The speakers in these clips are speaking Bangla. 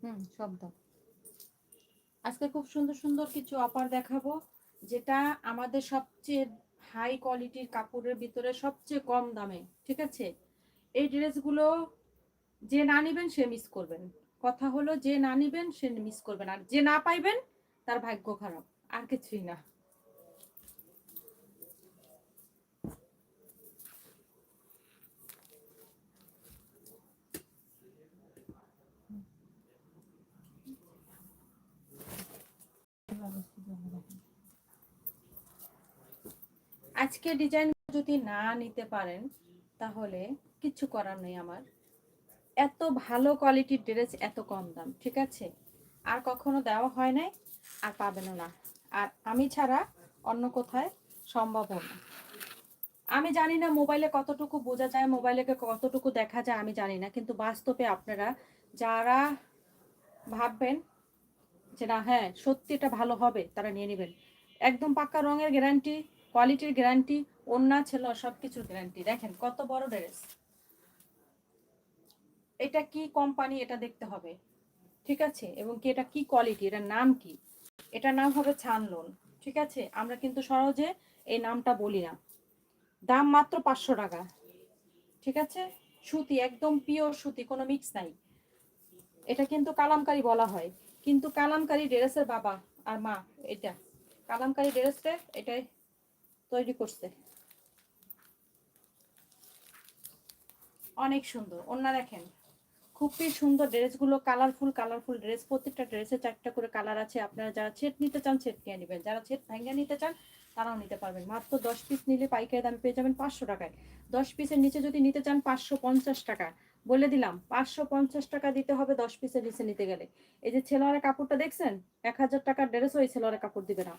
হুম সব দাও আজকে খুব সুন্দর সুন্দর কিছু অফার দেখাবো, যেটা আমাদের সবচেয়ে হাই কোয়ালিটির কাপড়ের ভিতরে সবচেয়ে কম দামে, ঠিক আছে? এই ড্রেসগুলো যে না নেবেন সে মিস করবেন। কথা হলো যে না নেবেন সে মিস করবেন। আর যে না পাইবেন, তার ভাগ্য খারাপ, আর কিছুই না। আজকে ডিজাইন যদি না নিতে পারেন, তাহলে কিচ্ছু করার নেই আমার। এত ভালো কোয়ালিটির ড্রেস এত কম দাম, ঠিক আছে? আর কখনো দেওয়া হয় নাই, আর পাবেনও না। আর আমি ছাড়া অন্য কোথায় সম্ভব হবে না। আমি জানি না মোবাইলে কতটুকু বোঝা যায় মোবাইলে কতটুকু দেখা যায়, আমি জানি না। কিন্তু বাস্তবে আপনারা যারা ভাববেন যে না হ্যাঁ সত্যি এটা ভালো হবে, তারা নিয়ে নেবেন। একদম পাক্কা রঙের গ্যারান্টি কোয়ালিটির গ্যারান্টি ওন্না ছিল সব কিছুর গ্যারান্টি। দেখেন, কত বড় ড্রেস। এটা কি কোম্পানি, এটা দেখতে হবে। ঠিক আছে? এবং কি এটা কি কোয়ালিটি, এটার নাম কি? এটার নাম হবে ছানলোন। ঠিক আছে? আমরা কিন্তু সহজে এই নামটা বলি না। দাম মাত্র পাঁচশো টাকা। ঠিক আছে? সুতি, একদম পিওর সুতি, কোনো মিক্স নাই। এটা কিন্তু কালামকারি বলা হয়। কিন্তু কালামকারি ড্রেসের বাবা আর মা, এটা। কালামকারি ড্রেসটা, এটাই তৈরি করছে। অনেক সুন্দর। ওনা দেখেন, খুবই সুন্দর ড্রেসগুলো কালারফুল কালারফুল ড্রেস। প্রত্যেকটা ড্রেসে চারটা করে কালার আছে। আপনারা যারা ছেট নিতে চান, ছেট নিয়ে নেবেন। যারা ছেট ভেঙে নিতে চান, তারাও নিতে পারবেন। মাত্র দশ পিস নিলে পাইকারি দাম পেয়ে যাবেন পাঁচশো টাকায়। দশ পিসের নিচে যদি নিতে চান, পাঁচশো পঞ্চাশ টাকা। বলে দিলাম, পাঁচশো পঞ্চাশ টাকা দিতে হবে দশ পিসের নিচে নিতে গেলে। এই যে ছেলোয়ারের কাপড়টা দেখছেন, এক হাজার টাকার ড্রেস, ওই ছেলোয়ারের কাপড় দিবে না।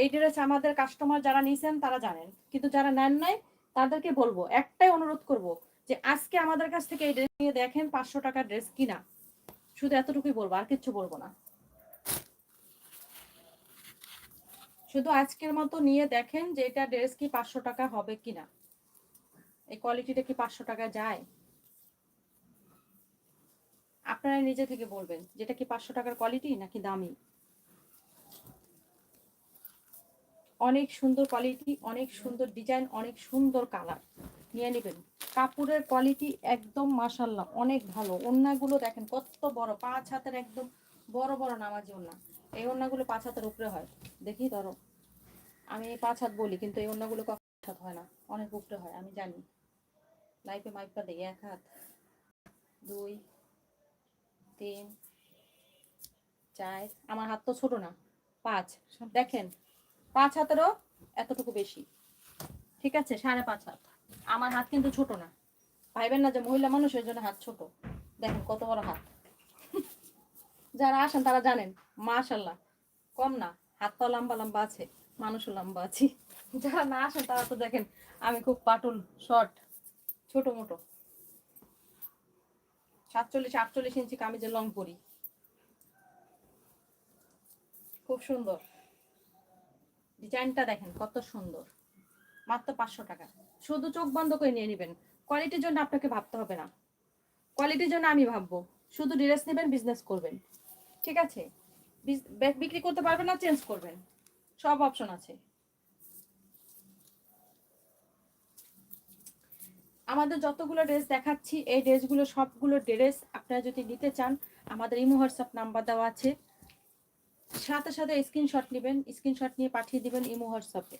এই ড্রেস আমাদের কাস্টমার যারা নিয়েছেন তারা জানেন। কিন্তু যারা নেন নাই, তাদেরকে বলব, একটাই অনুরোধ করব যে আজকে আমাদের কাছ থেকে এই ড্রেস নিয়ে দেখেন পাঁচশো টাকার ড্রেস কিনা। শুধু এতটুকুই বলব, আর কিচ্ছু বলব না। শুধু আজকের মতো নিয়ে দেখেন যে এটা ড্রেস কি পাঁচশো টাকা হবে কিনা। এই কোয়ালিটিটা কি পাঁচশো টাকা যায়? আপনারা নিজে থেকে বলবেন, যেটা কি পাঁচশো টাকার কোয়ালিটি নাকি দামি? অনেক সুন্দর কোয়ালিটি অনেক সুন্দর ডিজাইন অনেক সুন্দর কালার নিয়ে নেবেন। কাপড়ের কোয়ালিটি একদম মাসাল্লাহ অনেক ভালো। ওড়নাগুলো দেখেন, কত বড়। পাঁচ হাতের একদম বড় বড় নামাজি ওড়না। এই ওড়নাগুলো পাঁচ হাতের উপরে হয়। দেখি ধরো। আমি পাঁচ হাত বলি, কিন্তু এই ওড়নাগুলো কখন হাত হয় না। অনেক উপরে হয়, আমি জানি। লাইফে মাইপটা দিই, এক হাত। দুই, তিন, চার। আমার হাত তো ছোট না। পাঁচ। দেখেন পাঁচ হাতেরও এতটুকু বেশি। ঠিক আছে? সাড়ে পাঁচ হাত। আমার হাত কিন্তু ছোট না। ভাইবেন না যে মহিলা মানুষের জন্য হাত ছোট। দেখেন কত বড় হাত। যারা আসেন তারা জানেন মাশাল্লাহ কম না, হাত পা লম্বা লম্বা আছে, মানুষও লম্বা আছি। যারা না আসেন তারা তো দেখেন, আমি খুব পাটুল, শর্ট, ছোট মোটো। সাতচল্লিশ, আটচল্লিশ ইঞ্চি কামিজের লং পরি। খুব সুন্দর। ডিজাইনটা দেখেন কত সুন্দর। মাত্র পাঁচশো টাকা। শুধু চোখ বন্ধ করে নিয়ে নেবেন। কোয়ালিটির জন্য আপনাকে ভাবতে হবে না। কোয়ালিটির জন্য আমি ভাববো। শুধু ড্রেস নেবেন বিজনেস করবেন। ঠিক আছে? বিক্রি করতে পারবেন না চেঞ্জ করবেন। সব অপশন আছে। আমাদের যতগুলো ড্রেস দেখাচ্ছি, এই ড্রেসগুলো সবগুলো ড্রেস আপনারা যদি নিতে চান, আমাদের ইমো হোয়াটসঅ্যাপ নাম্বার দেওয়া আছে। সাথে সাথে স্ক্রিনশট নেবেন স্ক্রিনশট নিয়ে পাঠিয়ে দিবেন ইমো হোয়াটসঅ্যাপে।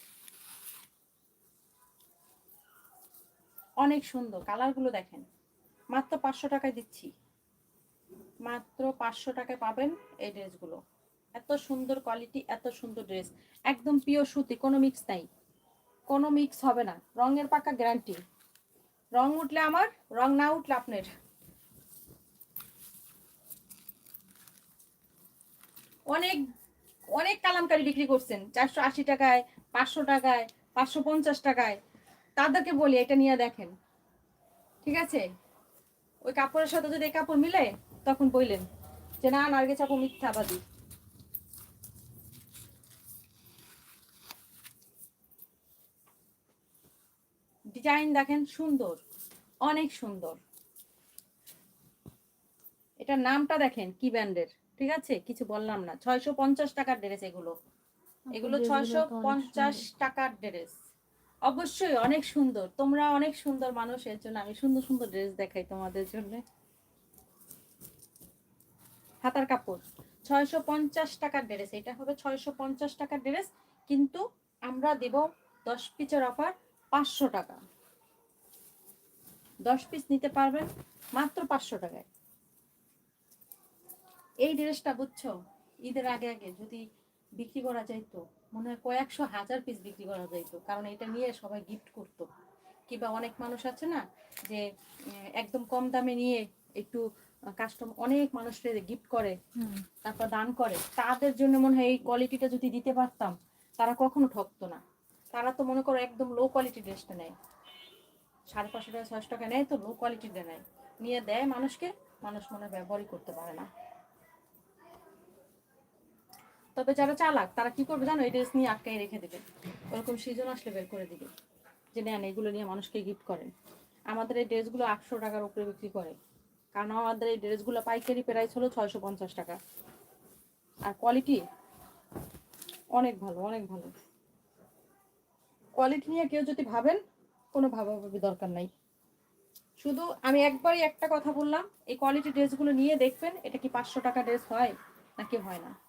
অনেক সুন্দর, কালারগুলো দেখেন। মাত্র পাঁচশো টাকায় দিচ্ছি। মাত্র পাঁচশো টাকায় পাবেন এই ড্রেসগুলো। এত সুন্দর কোয়ালিটি এত সুন্দর ড্রেস একদম পিওর সুতি, কোনো মিক্স নাই। কোনো মিক্স হবে না। রঙের পাকা গ্যারান্টি রং উঠলে আমার রং না উঠলে আপনার। অনেক অনেক কালামকারি বিক্রি করছেন। চারশো আশি টাকায়, পাঁচশো টাকায়, পাঁচশো পঞ্চাশ টাকায়। তাদেরকে বলি, এটা নিয়ে দেখেন। ঠিক আছে? ওই কাপড়ের সাথে যদি কাপড় মিলে, তখন বললেন যে, না নার্গে চাপো, মিথ্যাবাদী। ডিজাইন দেখেন সুন্দর, অনেক সুন্দর। এটার নামটা দেখেন, কি ব্র্যান্ডের? ঠিক আছে? কিছু বললাম না। ছয়শো পঞ্চাশ টাকার ড্রেস এগুলো। এগুলো ছয়শো পঞ্চাশ টাকার ড্রেস। অবশ্যই অনেক সুন্দর। তোমরা অনেক সুন্দর মানুষ এর জন্য আমি সুন্দর সুন্দর ড্রেস দেখাই তোমাদের জন্য। হাতার কাপড়। ছয়শো পঞ্চাশ টাকার ড্রেস। এটা হবে ছয়শো পঞ্চাশ টাকার ড্রেস কিন্তু আমরা দেব দশ পিসের অফার পাঁচশো টাকা। দশ পিস নিতে পারবেন মাত্র পাঁচশো টাকায়। এই ড্রেসটা বুঝছ? ঈদের আগে আগে যদি বিক্রি করা যাইতো মনে হয় কয়েকশো হাজার পিস বিক্রি করা যাইতো। কারণ এটা নিয়ে সবাই গিফট করতো। কিংবা অনেক মানুষ আছে না যে একদম কম দামে নিয়ে একটু কাস্টম অনেক মানুষের গিফট করে তারপর দান করে। তাদের জন্য মনে হয় এই কোয়ালিটিটা যদি দিতে পারতাম তারা কখনো ঠকতো না। তারা তো মনে করো একদম লো কোয়ালিটি ড্রেসটা নেয়। সাড়ে পাঁচশো টাকা ছয়শো টাকা নেয় তো লো কোয়ালিটিটা নেয়। নিয়ে দেয় মানুষকে মানুষ মনে হয় ব্যবহারই করতে পারে না। তবে যারা চালাক, তারা কি করবে জানো? এই ড্রেস নিয়ে আটকাই রেখে দেবে। ওরকম সিজন আসলে বের করে দিবে। যে নেন এগুলো নিয়ে মানুষকে গিফট করেন। আমাদের এই ড্রেসগুলো আটশো টাকার উপরে বিক্রি করে। কারণ আমাদের এই ড্রেসগুলো পাইকারি প্রাইস হলো ছয়শো পঞ্চাশ টাকা। আর কোয়ালিটি অনেক ভালো অনেক ভালো। কোয়ালিটি নিয়ে কেউ যদি ভাবেন, কোনো ভাবাভাবি দরকার নাই। শুধু আমি একবারই একটা কথা বললাম, এই কোয়ালিটি ড্রেসগুলো নিয়ে দেখবেন, এটা কি পাঁচশো টাকা ড্রেস হয়, নাকি হয় না।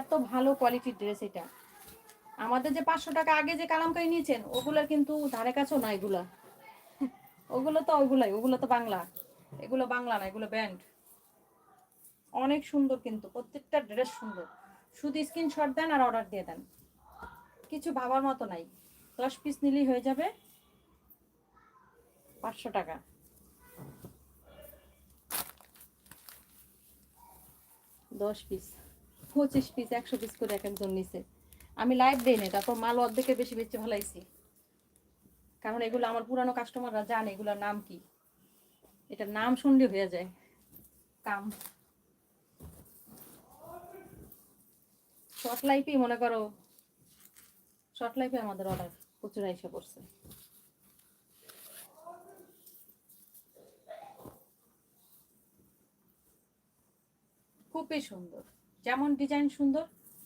এত ভালো কোয়ালিটির ড্রেস এটা। আমাদের যে পাঁচশো টাকা আগে যে কালামকারি নিয়েছেন, ওগুলোর কিন্তু ধারে কাছেও না এগুলা। ওগুলো তো ওইগুলাই ওগুলো তো বাংলা। এগুলো বাংলা না, এগুলো ব্যান্ড অনেক সুন্দর কিন্তু, প্রত্যেকটা ড্রেস সুন্দর। শুধু স্ক্রিনশট দেন আর অর্ডার দিয়ে দেন। কিছু ভাবার মতো নাই। দশ পিস নিলেই হয়ে যাবে পাঁচশো টাকা। দশ পিস পঁচিশ পিস একশো পিস করে এক একজন নিছে। আমি লাইভ দেই না তারপর মাল অর্ধেকের বেশি বেশি ভালাইছি কারণ এগুলো আমার পুরানো কাস্টমাররা জানে এগুলোর নাম কি। এটার নাম শুনলে হয়ে যায়। কাম। শর্ট লাইফেই মনে করো শর্ট লাইফে আমাদের অর্ডার প্রচুর এসে পড়ছে। খুবই সুন্দর। যেমন ডিজাইন সুন্দর,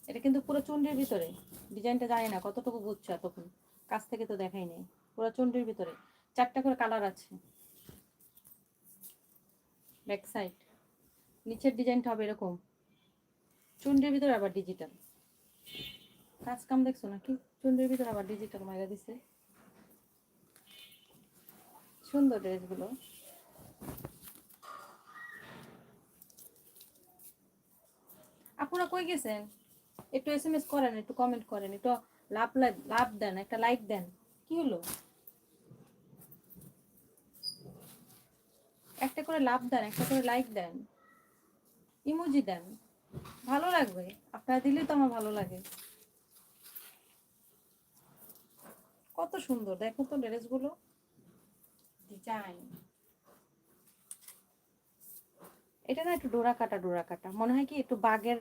এটা কিন্তু পুরো চুন্ডির ভিতরে। ডিজাইনটা জানি না কতটুকু বুঝছ এতক্ষণ। কাছ থেকে তো দেখাই নেই। পুরো চুন্ডির ভিতরে। চারটা করে কালার আছে। ব্যাক সাইড নিচের ডিজাইনটা হবে এরকম। চুন্ডির ভিতরে আবার ডিজিটাল কাজ কাম দেখছ নাকি? চুন্ডির ভিতরে আবার ডিজিটাল মাইরা দিছে। সুন্দর ড্রেসগুলো আপনারা কই গেছেন? একটু এস এম এস করেন, একটু কমেন্ট করেন, একটু লাভ লাভ দেন, একটা লাইক দেন। কি হলো? একটা করে লাভ দেন, একটা করে লাইক দেন। ইমোজি দেন। ভালো লাগবে, আপনারা দিলেই তো আমার ভালো লাগে। কত সুন্দর, দেখো তো ড্রেসগুলো। ডিজাইন এটা না একটু ডোরা কাটা ডোরা কাটা মনে হয় কি একটু বাঘের,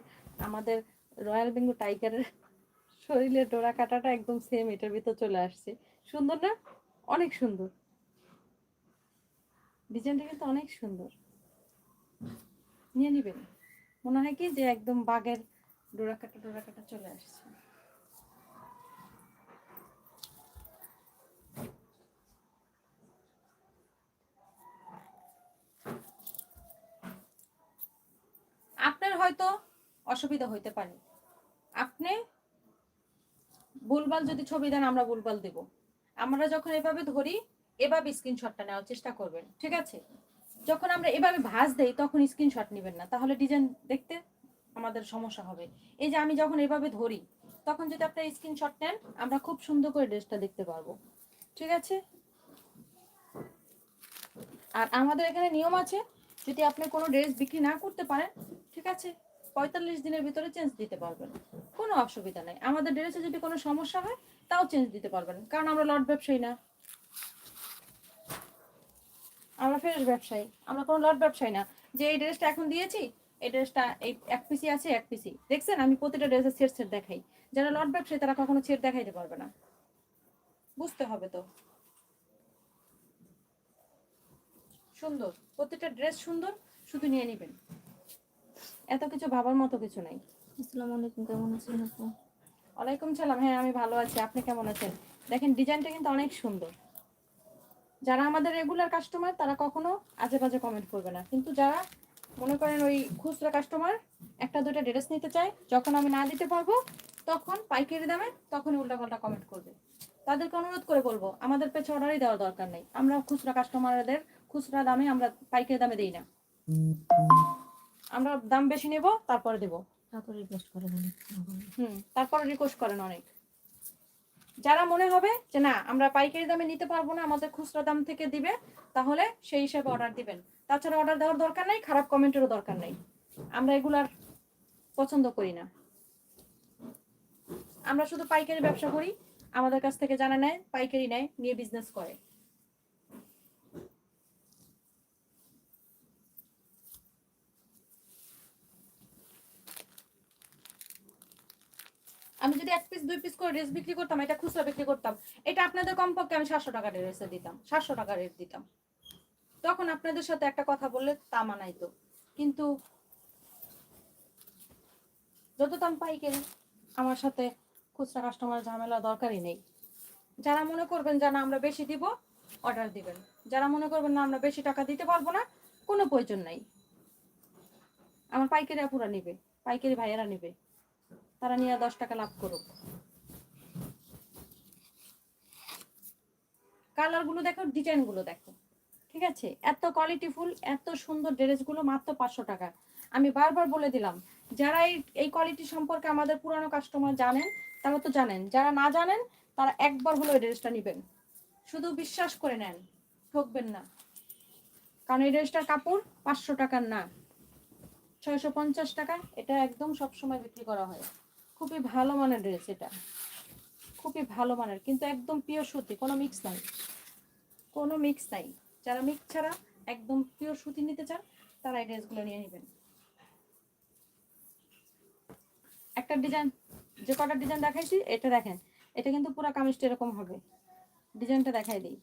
আমাদের রয়্যাল বেঙ্গল টাইগারের শরীরের ডোরা কাটাটা একদম সেম এটার ভিতর চলে আসছে। সুন্দর না? অনেক সুন্দর। ডিজাইনটা কিন্তু অনেক সুন্দর। নিয়ে নিবেন। মনে হয় কি যে একদম বাঘের ডোরা কাটা ডোরা কাটা চলে আসছে আপনার হয়তো অসুবিধা হইতে পারে। আপনি ভুলভাল যদি ছবি দেন, আমরা ভুলভাল দেব। আমরা যখন এভাবে ধরি, এভাবে স্ক্রিনশটটা নেওয়ার চেষ্টা করবেন, ঠিক আছে? যখন আমরা এভাবে ভাঁজ দেই, তখন স্ক্রিনশট নেবেন না। তাহলে ডিজাইন দেখতে আমাদের সমস্যা হবে। এই যে আমি যখন এভাবে ধরি, তখন যদি আপনার স্ক্রিনশট নেন, আমরা খুব সুন্দর করে ড্রেসটা দেখতে পারব। ঠিক আছে? আর আমাদের এখানে নিয়ম আছে, যদি আপনি কোনো ড্রেস বিক্রি না করতে পারেন আছে পঁয়তাল্লিশ দিনের ভিতরে চেঞ্জ দিতে পারবেন কোনো অসুবিধা নেই। আমাদের ড্রেসে যদি কোনো সমস্যা হয়, তাও চেঞ্জ দিতে পারবেন কারণ আমরা লট ব্যবসায়ী না। আমরা ফ্রেশ ব্যবসায়ী। আমরা কোনো লট ব্যবসায়ী না। যে এই ড্রেসটা এখন দিয়েছি, এই ড্রেসটা এই এক পিসি আছে, এক পিসি দেখছেন? আমি প্রতিটা ড্রেসের সেট সেট দেখাই। যারা লট ব্যবসায়ী, তারা কখনো ছেড় দেখাইতে পারবে না। বুঝতে হবে তো। সুন্দর। প্রত্যেকটা ড্রেস সুন্দর, শুধু নিয়ে নেবেন। এত কিছু ভাবার মতো কিছু নাই। আসসালামু আলাইকুম কেমন আছেন আপু? ওয়ালাইকুম সালাম। হ্যাঁ আমি ভালো আছি। আপনি কেমন আছেন? দেখেন ডিজাইনটা কিন্তু অনেক সুন্দর। যারা আমাদের রেগুলার কাস্টমার তারা কখনো আজে বাজে কমেন্ট করবে না। কিন্তু যারা মনে করেন ওই খুচরা কাস্টমার একটা দুটো ড্রেস নিতে চায় যখন আমি না দিতে পারব তখন পাইকারি দামে তখনই উল্টাপাল্টা কমেন্ট করবে। তাদেরকে অনুরোধ করে বলব আমাদের পেছে অর্ডারই দেওয়ার দরকার নেই। আমরা খুচরা কাস্টমারদের খুচরা দামে আমরা পাইকারি দামে দিই না। আমরা দাম বেশি নেব তারপরে দেবো। তারপর রিকোয়েস্ট করে বলি হুম তারপর রিকোয়েস্ট করেন অনেক। যারা মনে হবে যে না আমরা পাইকারি দামে নিতে পারব না আমাদের খুচরা দাম থেকে দিবে তাহলে সেই হিসাবে অর্ডার দিবেন। তাছাড়া অর্ডার দেওয়ার দরকার নেই খারাপ কমেন্টেরও দরকার নেই। আমরা এগুলার পছন্দ করি না। আমরা শুধু পাইকারি ব্যবসা করি আমাদের কাছ থেকে জানা নেয় পাইকারি নেয় নিয়ে বিজনেস করে। আমি যদি এক পিস দুই পিস করে ড্রেস বিক্রি করতাম, এটা খুচরা বিক্রি করতাম, এটা আপনাদের কমপক্ষে আমি সাতশো টাকা ড্রেসে দিতাম, সাতশো টাকা রেট দিতাম। তখন আপনাদের সাথে একটা কথা বললে তা মানাইতো। কিন্তু যত দাম পাইকারি আমার সাথে খুচরা কাস্টমার ঝামেলা দরকারই নেই। যারা মনে করবেন যে না, আমরা বেশি দিব অর্ডার দিবেন। যারা মনে করবেন না, আমরা বেশি টাকা দিতে পারব না, কোনো প্রয়োজন নাই। আমার পাইকারি আপুরা নিবে, পাইকারি ভাইয়েরা নিবে। তারা নিয়ে দশ টাকা লাভ করুক। কালারগুলো দেখো ডিজাইনগুলো দেখো। ঠিক আছে? এত কোয়ালিটি ফুল, এত সুন্দর ড্রেসগুলো মাত্র পাঁচশো টাকা। আমি বারবার বলে দিলাম, যারা এই এই কোয়ালিটি সম্পর্কে আমাদের পুরানো কাস্টমার জানেন, তারা তো জানেন। যারা না জানেন, তারা একবার হলো এই ড্রেসটা নেবেন। শুধু বিশ্বাস করে নেন, ঠকবেন না। কারণ এই ড্রেসটার কাপড় পাঁচশো টাকার না। ছয়শো পঞ্চাশ টাকা, এটা একদম সবসময় বিক্রি করা হয়। খুবই ভালো মানের ড্রেস এটা। খুবই ভালো মানের, কিন্তু একদম পিওর সুতি, কোনো মিক্স নাই। কোনো মিক্স নাই। যারা মিক্স ছাড়া একদম পিওর সুতি নিতে চান, তারা এই ড্রেসগুলো নিয়ে নেবেন। একটা ডিজাইন যে কটা ডিজাইন দেখাইছি, এটা দেখেন, এটা কিন্তু পুরো কামিজটা এরকম হবে। ডিজাইনটা দেখাই দিই।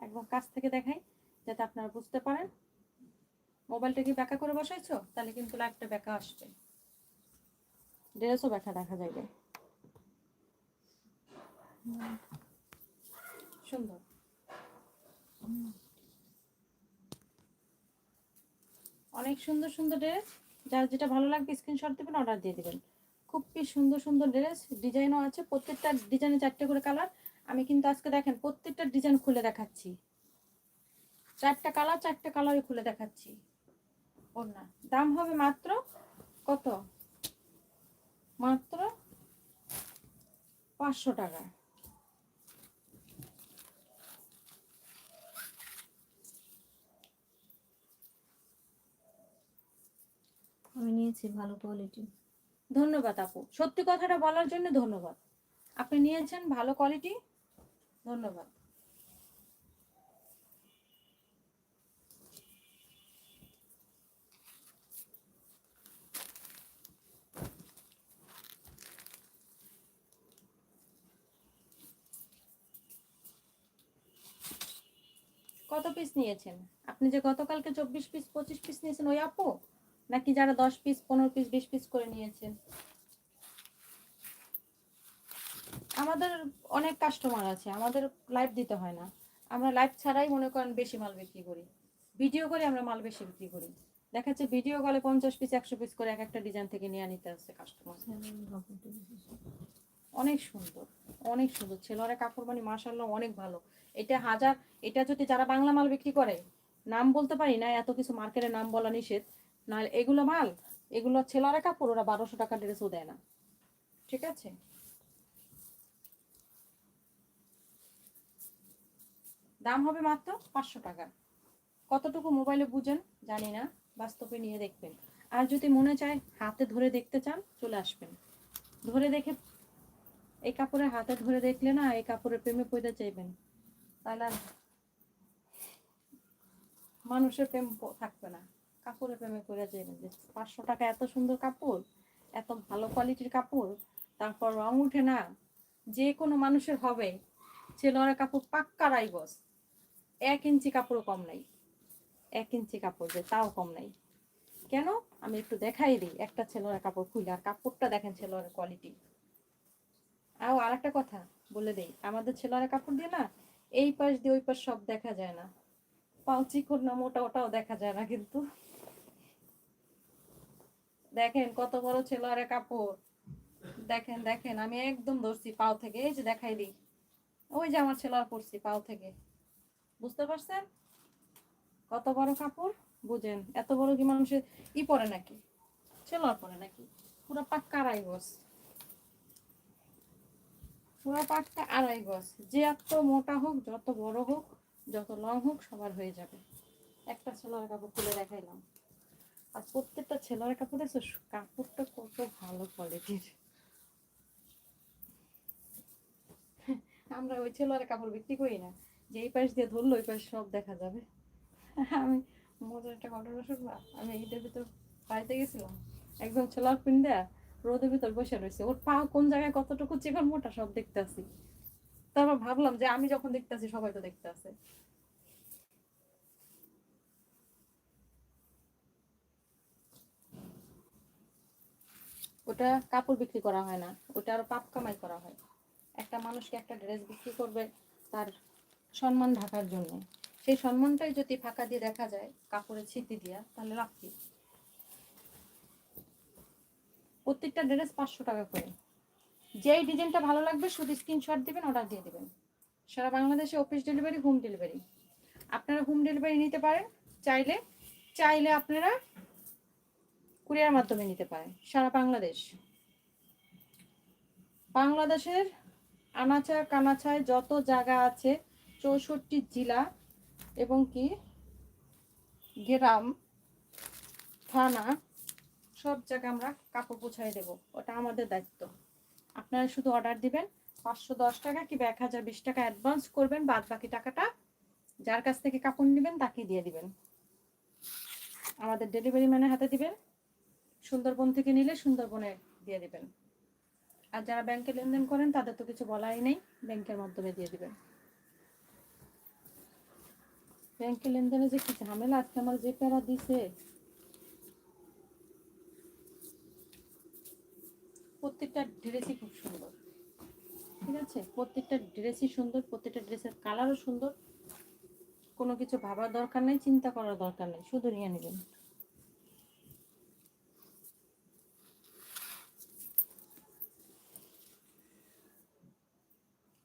একদম কাছ থেকে দেখাই, যাতে আপনারা বুঝতে পারেন। মোবাইলটা কি ব্যাকা করে বসাইছো? তাহলে কিন্তু লাইভটা ব্যাকা আসবে। ড্রেসও ব্যাখ্যা দেখা যাবে সুন্দর। অনেক সুন্দর সুন্দর ড্রেস। যার যেটা ভালো লাগবে স্ক্রিনশট দেবেন অর্ডার দিয়ে দিবেন। খুবই সুন্দর সুন্দর ড্রেস, ডিজাইনও আছে, প্রত্যেকটা ডিজাইনে চারটে করে কালার আমি কিন্তু আজকে দেখেন প্রত্যেকটা ডিজাইন খুলে দেখাচ্ছি। চারটা কালার চারটা কালারই খুলে দেখাচ্ছি। ওর না দাম হবে মাত্র কত? মাত্র পাঁচশো টাকা। আমি নিয়েছি ভালো কোয়ালিটি ধন্যবাদ আপু। সত্যি কথাটা বলার জন্য ধন্যবাদ। আপনি নিয়েছেন ভালো কোয়ালিটি ধন্যবাদ। কত পিস নিয়েছেন? আপনি যে গতকালকে চব্বিশ পিস পঁচিশ পিস নিয়েছেন, ওই আপু? নাকি যারা দশ পিস পনেরো পিস বিশ পিস করে নিয়েছেন? আমাদের অনেক কাস্টমার আছে, আমাদের লাইভ দিতে হয় না। আমরা লাইভ ছাড়াই মনে করেন বেশি মাল বিক্রি করি। ভিডিও করে আমরা মাল বেশি বিক্রি করি। দেখা যাচ্ছে ভিডিও কলে পঞ্চাশ পিস একশো পিস করে এক একটা ডিজাইন থেকে নিয়ে নিতে আসছে কাস্টমার অনেক সুন্দর অনেক সুন্দর। ছেলেরা কাপড় মানে মাসাল্লাহ অনেক ভালো। এটা হাজার, এটা যদি যারা বাংলা মাল বিক্রি করে, নাম বলতে পারি না, এত কিছু মার্কেটে নাম বলা নিষেধ। নাহলে এগুলো মাল, এগুলো ছেলেরা কাপড়, ওরা বারোশো টাকা ড্রেসও দেয় না। ঠিক আছে? দাম হবে মাত্র পাঁচশো টাকা। কতটুকু মোবাইলে বুঝেন, জানি না, বাস্তবে নিয়ে দেখবেন। আর যদি মনে চায় হাতে ধরে দেখতে চান, চলে আসবেন। ধরে দেখে এই কাপড়ের হাতে ধরে দেখলে না, এই কাপড়ের প্রেমে পড়তে চাইবেন তাহলে মানুষের প্রেম থাকবে না। কাপড়ের প্রেমে পড়ে যাইবেন যে, পাঁচশো টাকা এত সুন্দর কাপড়, এত ভালো কোয়ালিটির কাপড়, তারপর রং উঠে না, যে কোনো মানুষের হবে। ছেলেরা কাপড় পাক্কা রাইগস এক ইঞ্চি কাপড়ও কম নাই। এক ইঞ্চি কাপড় যে, তাও কম নাই। কেন? আমি একটু দেখাই দিই। একটা ছেলের কাপড় খুলে আর কাপড়টা দেখেন ছেলের কোয়ালিটি আর একটা কথা বলে দেই। আমাদের ছেলেরা কাপড় দিয়ে না, এই পাশ দিয়ে ওই পাশ সব দেখা যায় না। চিকন না মোটা, ওটাও দেখা যায় না কিন্তু। দেখেন কত বড় ছেলেরা কাপড়। দেখেন দেখেন, আমি একদম ধরছি পাও থেকে, এই যে দেখাই দিই। ওই যে আমার ছেলেরা পড়ছি পাও থেকে। বুঝতে পারছেন? কত বড় কাপড়? বুঝেন, এত বড় কি মানুষের ই পরে নাকি? ছেলেরা পরে নাকি? পুরো পাক্কা গজ পুরো পাক্কা আড়াই গজ। যে এত মোটা হোক, যত বড় হোক, যত লং হোক, সবার হয়ে যাবে। একটা ছেলের কাপড় খুলে দেখাইলাম। আর প্রত্যেকটা ছেলের কাপড় দেখছ কাপড়টা কত ভালো কোয়ালিটির আমরা ওই ছেলের কাপড় বিক্রি করি না। যে এই পাশ দিয়ে ধরলো, ওই পাশ সব দেখা যাবে। আমি মজার একটা ঘটনা শুনবা আমি ঈদের ভিতর বাড়িতে গেছিলাম। একদম ছেলার পিন দেয়া রোদের ভিতর বসে রয়েছে। ওর পা কোন জায়গায় কতটুকু চিকন মোটা সব দেখতে আসি তারপর ভাবলাম যে আমি যখন দেখতে আসি সবাই তো দেখতে আসে ওটা কাপড় বিক্রি করা হয় না, ওটা আরও পাপ কামাই করা হয়। একটা মানুষকে একটা ড্রেস বিক্রি করবে তার সম্মান ঢাকার জন্য। সেই সম্মানটাই যদি ফাঁকা দিয়ে দেখা যায়, কাপড়ের ছিটি দিয়া, তাহলে কি? প্রত্যেকটা ড্রেস পাঁচশো টাকা করে। যেই ডিজাইনটা ভালো লাগবে, শুধু স্ক্রিনশট দিবেন অর্ডার দিয়ে দেবেন। সারা বাংলাদেশে অফিস ডেলিভারি হোম ডেলিভারি আপনারা হোম ডেলিভারি নিতে পারেন, চাইলে চাইলে আপনারা কুরিয়ার মাধ্যমে নিতে পারেন, সারা বাংলাদেশ। বাংলাদেশের আনাচা কানাচায় যত জায়গা আছে, চৌষট্টি জেলা এবং কি, গ্রাম, থানা সব জায়গায় আমরা কাপড় পৌঁছাই দেবো। ওটা আমাদের দায়িত্ব। আপনারা শুধু অর্ডার দিবেন, পাঁচশো দশ টাকা কিংবা এক হাজার বিশ টাকা অ্যাডভান্স করবেন বাদ বাকি টাকাটা যার কাছ থেকে কাপড় নেবেন তাকে দিয়ে দিবেন। আমাদের ডেলিভারি ম্যানের হাতে দিবেন, সুন্দরবন থেকে নিলে সুন্দরবনে দিয়ে দিবেন। আর যারা ব্যাংকে লেনদেন করেন, তাদের তো কিছু বলাই নেই ব্যাংকের মাধ্যমে দিয়ে দিবেন। ব্যাংকে লেনদেনে যে কি ঝামেলা, আজকে আমার যে প্যারা দিছে প্রত্যেকটা ড্রেসই খুব সুন্দর। ঠিক আছে? প্রত্যেকটা ড্রেসই সুন্দর প্রত্যেকটা ড্রেসের কালারও সুন্দর। কোনো কিছু ভাবার দরকার নেই চিন্তা করার দরকার নেই শুধু নিয়ে নেবেন।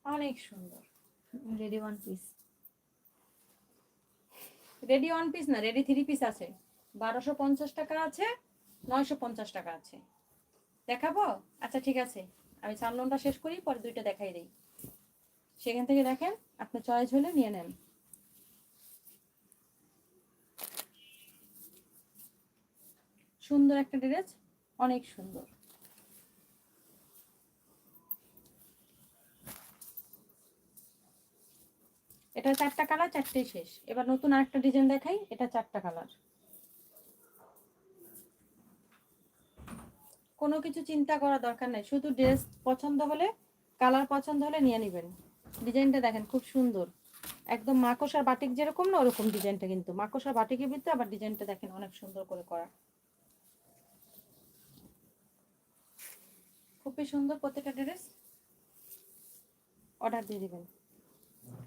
অনেক সুন্দর। Ready one piece ready one piece না রেডি থ্রি পিস আছে। বারোশো পঞ্চাশ টাকা আছে নয়শো পঞ্চাশ টাকা আছে। দেখাবো? আচ্ছা ঠিক আছে। আমি সামলনটা শেষ করি, পরে দুইটা দেখাই দিই। সেখান থেকে দেখেন আপনার চয়েস হলে নিয়ে নেন। সুন্দর একটা ড্রেস, অনেক সুন্দর। এটা চারটা কালার, চারটেই শেষ। এবার নতুন আরেকটা ডিজাইন দেখাই, এটা চারটা কালার। কোনো কিছু চিন্তা করার দরকার নাই। শুধু ড্রেস পছন্দ হলে কালার পছন্দ হলে নিয়ে নেবেন। ডিজাইনটা দেখেন খুব সুন্দর। একদম মাকসার বাটিক যেরকম না, ওরকম ডিজাইনটা কিন্তু। মাকসার বাটিকের ভিতরে আবার ডিজাইনটা দেখেন অনেক সুন্দর করে করা। খুবই সুন্দর প্রত্যেকটা ড্রেস অর্ডার দিয়ে দিবেন।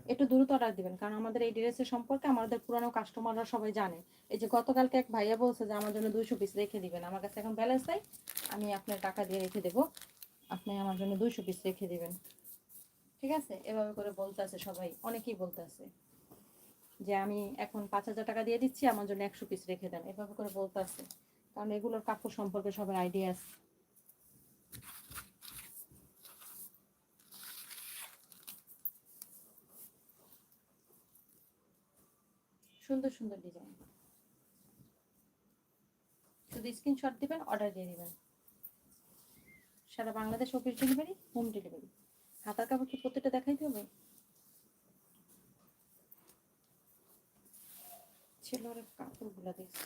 একটু দ্রুত অর্ডার দিবেন। কারণ আমাদের এই ড্রেসের সম্পর্কে আমাদের পুরানো কাস্টমাররা সবাই জানে। এই যে গতকালকে এক ভাইয়া বলছে যে, আমার জন্য দুইশো পিস রেখে দিবেন। আমার কাছে এখন ব্যালেন্স নাই। আমি আপনার টাকা দিয়ে রেখে দেবো। আপনি আমার জন্য দুইশো পিস রেখে দিবেন। ঠিক আছে? এভাবে করে বলতে আছে সবাই। অনেকেই বলতে আছে যে, আমি এখন পাঁচ হাজার টাকা দিয়ে দিচ্ছি। আমার জন্য একশো পিস রেখে দেন। এভাবে করে বলতে আছে। কারণ এগুলোর কাপড় সম্পর্কে সবার আইডিয়া আছে সুন্দর সুন্দর ডিজাইন শুধু স্ক্রিনশট দিবেন অর্ডার দিয়ে দিবেন। সারা Bangladesh office delivery home delivery হাতার কাপড় কি প্রত্যেকটা দেখাইতে হবে? ছেলের কাপড়গুলো দেখছ?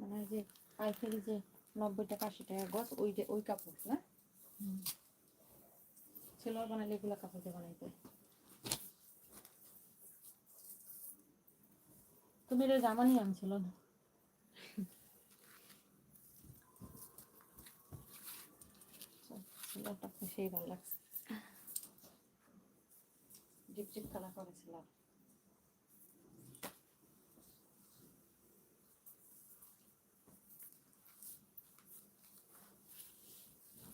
মানে যে পাইকারি যে নব্বই টাকা আশি টাকা গছ ওই যে ওই কাপড় না? ছেলের বানালে এগুলো কাপড় দিয়ে বানাইতে। তুমি এটা জামা নিয়ে আনছিল না। ছেলেটা সেই ভালো লাগছে। ঝিপঝিপ খেলা করেছিল।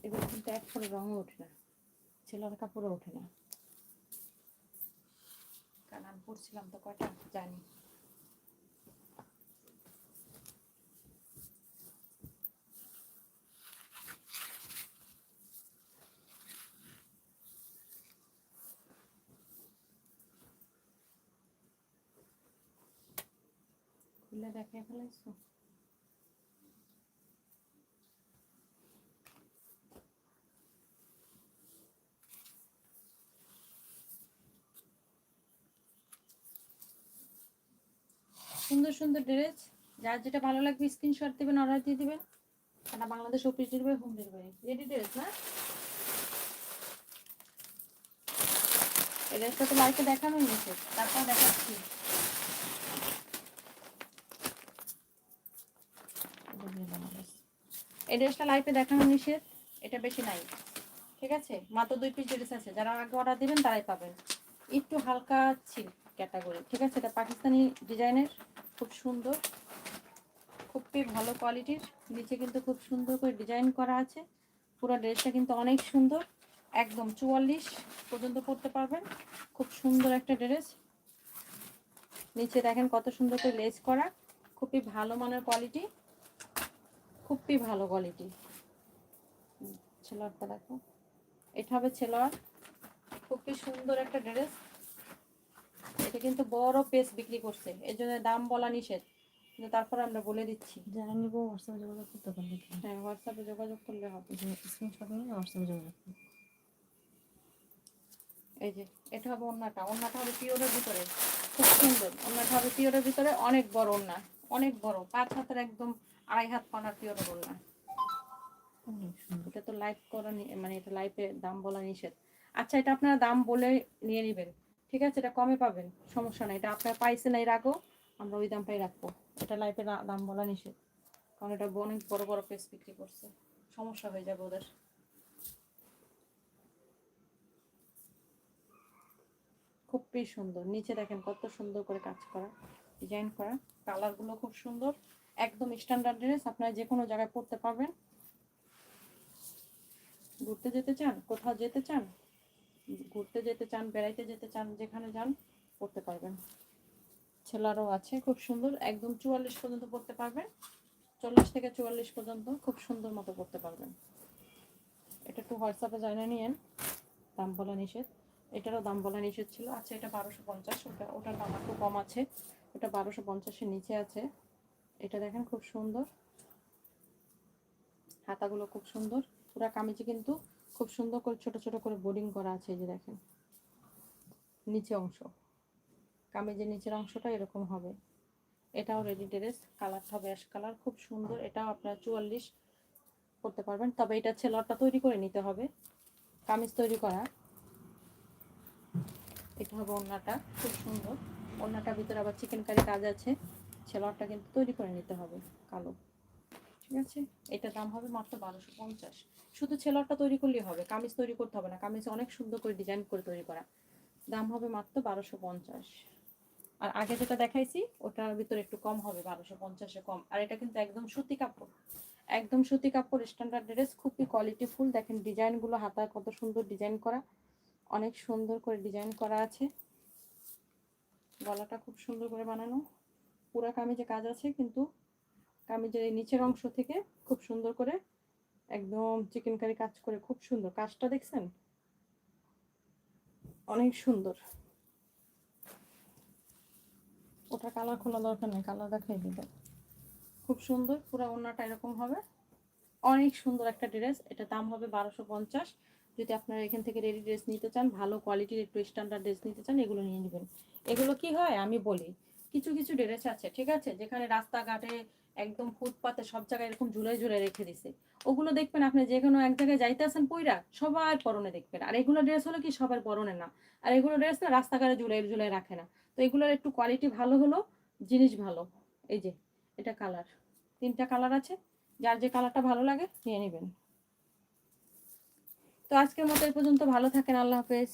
এগুলো কিন্তু এক করে রঙও ওঠে না। ছেলের কাপড়ও ওঠে না। কারণ আমি পড়ছিলাম তো কটা জানি। খুলে দেখে ফেলাইছো? সুন্দর সুন্দর ড্রেস। যার যেটা ভালো লাগবে স্ক্রিনশট দিবেন অর্ডার দিয়ে দিবেন। সারা Bangladesh office delivery home delivery ready dress না? এই ড্রেসটা তো লাইফে দেখানো নিয়েছে তারপর দেখাচ্ছি। এই ড্রেসটা লাইফে দেখানো নিষেধ, এটা বেশি নাই। ঠিক আছে? মাত্র দুই পিস ড্রেস আছে, যারা আগে অর্ডার দিবেন তারাই পাবেন। একটু হালকা ছিল ক্যাটাগরি ঠিক আছে? এটা পাকিস্তানি ডিজাইনের, খুব সুন্দর। খুবই ভালো কোয়ালিটির নিচে কিন্তু খুব সুন্দর করে ডিজাইন করা আছে। পুরো ড্রেসটা কিন্তু অনেক সুন্দর। একদম চুয়াল্লিশ পর্যন্ত পরতে পারবেন। খুব সুন্দর একটা ড্রেস নিচে দেখেন কত সুন্দর করে লেস করা। খুবই ভালো মানের কোয়ালিটি খুবই ভালো কোয়ালিটি ছেলোয়ারটা দেখো। এটা হবে ছেলোয়ার। খুবই সুন্দর একটা ড্রেস এটা কিন্তু বড় পেস বিক্রি করছে। এর জন্য দাম বলা নিষেধ। কিন্তু তারপর আমরা বলে দিচ্ছি। যারা নিব হোয়াটসঅ্যাপে যোগাযোগ করতে পারবে হ্যাঁ হোয়াটসঅ্যাপে যোগাযোগ করলে হবে। স্ক্রিনশট নিয়ে হোয়াটসঅ্যাপে যোগাযোগ এই যে এটা হবে ওন্নাটা ওন্নাটা হবে পিওরের ভিতরে। খুব সুন্দর। ওন্নাটা হবে পিওরের ভিতরে অনেক বড় ওন্না অনেক বড়। পাঁচ হাতের একদম আড়াই হাত পানার ওন্না অনেক এটা তো লাইভ করা মানে এটা লাইভে দাম বলা নিষেধ। আচ্ছা এটা আপনারা দাম বলে নিয়ে নেবেন। ঠিক আছে? এটা কমে পাবেন, সমস্যা নাই। এটা আপনারা পাইছেন এর আগেও, আমরা ওই দামটাই রাখব। এটা লাইভে দাম বলা নিষেধ। কারণ এটা অনেক বড় বড় পেস বিক্রি করছে। সমস্যা হয়ে যাবে ওদের। খুবই সুন্দর। নিচে দেখেন কত সুন্দর করে কাজ করা ডিজাইন করা। কালারগুলো খুব সুন্দর। একদম স্ট্যান্ডার্ড ড্রেস আপনারা যে কোনো জায়গায় পড়তে পারবেন। ঘুরতে যেতে চান, কোথাও যেতে চান, ঘুরতে যেতে চান, বেড়াইতে যেতে চান, যেখানে যান, পড়তে পারবেন। ছেলারও আছে, খুব সুন্দর, একদম চুয়াল্লিশ পর্যন্ত পড়তে পারবেন। চল্লিশ থেকে চুয়াল্লিশ পর্যন্ত খুব সুন্দর মতো পড়তে পারবেন। এটা একটু হোয়াটসঅ্যাপে জানা নিয়েন, দাম বলা নিষেধ। এটারও দাম বলা নিষেধ ছিল। আচ্ছা এটা বারোশো পঞ্চাশ, ওটা, ওটার দাম একটু কম আছে। ওটা বারোশো পঞ্চাশের নিচে আছে। এটা দেখেন খুব সুন্দর। হাতাগুলো খুব সুন্দর। পুরা কামিজে কিন্তু খুব সুন্দর করে ছোট ছোট করে বোর্ডিং করা আছে এই যে দেখেন। নিচে অংশ। কামিজের নিচের অংশটা এরকম হবে। এটাও রেডি ড্রেস কালারটা হবে অ্যাশ কালার, খুব সুন্দর। এটাও আপনারা চুয়াল্লিশ করতে পারবেন। তবে এটা ছেলরটা তৈরি করে নিতে হবে। কামিজ তৈরি করা। এটা হবে ওড়নাটা, খুব সুন্দর। ওড়নাটার ভিতরে আবার চিকেন কারি কাজ আছে। ছেলরটা কিন্তু তৈরি করে নিতে হবে, কালো। ঠিক আছে? এটা দাম হবে মাত্র বারোশো পঞ্চাশ। শুধু ছেলরটা তৈরি করলেই হবে, কামিজ তৈরি করতে হবে না, কামিজ অনেক সুন্দর করে ডিজাইন করে তৈরি করা। দাম হবে মাত্র বারোশো পঞ্চাশ। আর আগে যেটা দেখাইছি, ওটার ভিতরে একটু কম হবে, বারোশো পঞ্চাশে কম। আর এটা কিন্তু একদম সুতি কাপড়। একদম সুতি কাপড় স্ট্যান্ডার্ড ড্রেস খুবই কোয়ালিটি ফুল দেখেন ডিজাইনগুলো হাতায় কত সুন্দর ডিজাইন করা। অনেক সুন্দর করে ডিজাইন করা আছে। গলাটা খুব সুন্দর করে বানানো। পুরা কামিজে কাজ আছে, কিন্তু কামিজের এই নিচের অংশ থেকে খুব সুন্দর করে একদম চিকেন কারি কাজ করে, খুব সুন্দর। কাজটা দেখছেন? অনেক সুন্দর। ওটা কালার খোলা দরকার নেই কালার দেখাই দিবে। খুব সুন্দর, পুরো ওড়নাটা এরকম হবে। অনেক সুন্দর একটা ড্রেস এটা দাম হবে বারোশো পঞ্চাশ। যদি আপনারা এখান থেকে রেডি ড্রেস নিতে চান, ভালো কোয়ালিটির একটু স্ট্যান্ডার্ড ড্রেস নিতে চান, এগুলো নিয়ে নেবেন। এগুলো কি হয়? আমি বলি কিছু কিছু ড্রেস আছে, ঠিক আছে? যেখানে রাস্তাঘাটে একদম ফুটপাতে সব জায়গায় এরকম ঝুলাই ঝুলাই রেখে দিছে। ওগুলো দেখবেন আপনি যে কোনো এক জায়গায় যাইতে আসেন পইরা সবার পরনে দেখবেন। আর এগুলো ড্রেস হলো কি সবার পরনে না। আর এগুলো ড্রেস না রাস্তাঘাটে ঝুলাই ঝুলাই রাখে না। তো এগুলোর একটু কোয়ালিটি ভালো হলো, জিনিস ভালো। এই যে, এটা কালার তিনটা কালার আছে। যার যে কালারটা ভালো লাগে, নিয়ে নেবেন। তো আজকের মতো এই পর্যন্ত। ভালো থাকেন। আল্লাহ হাফেজ।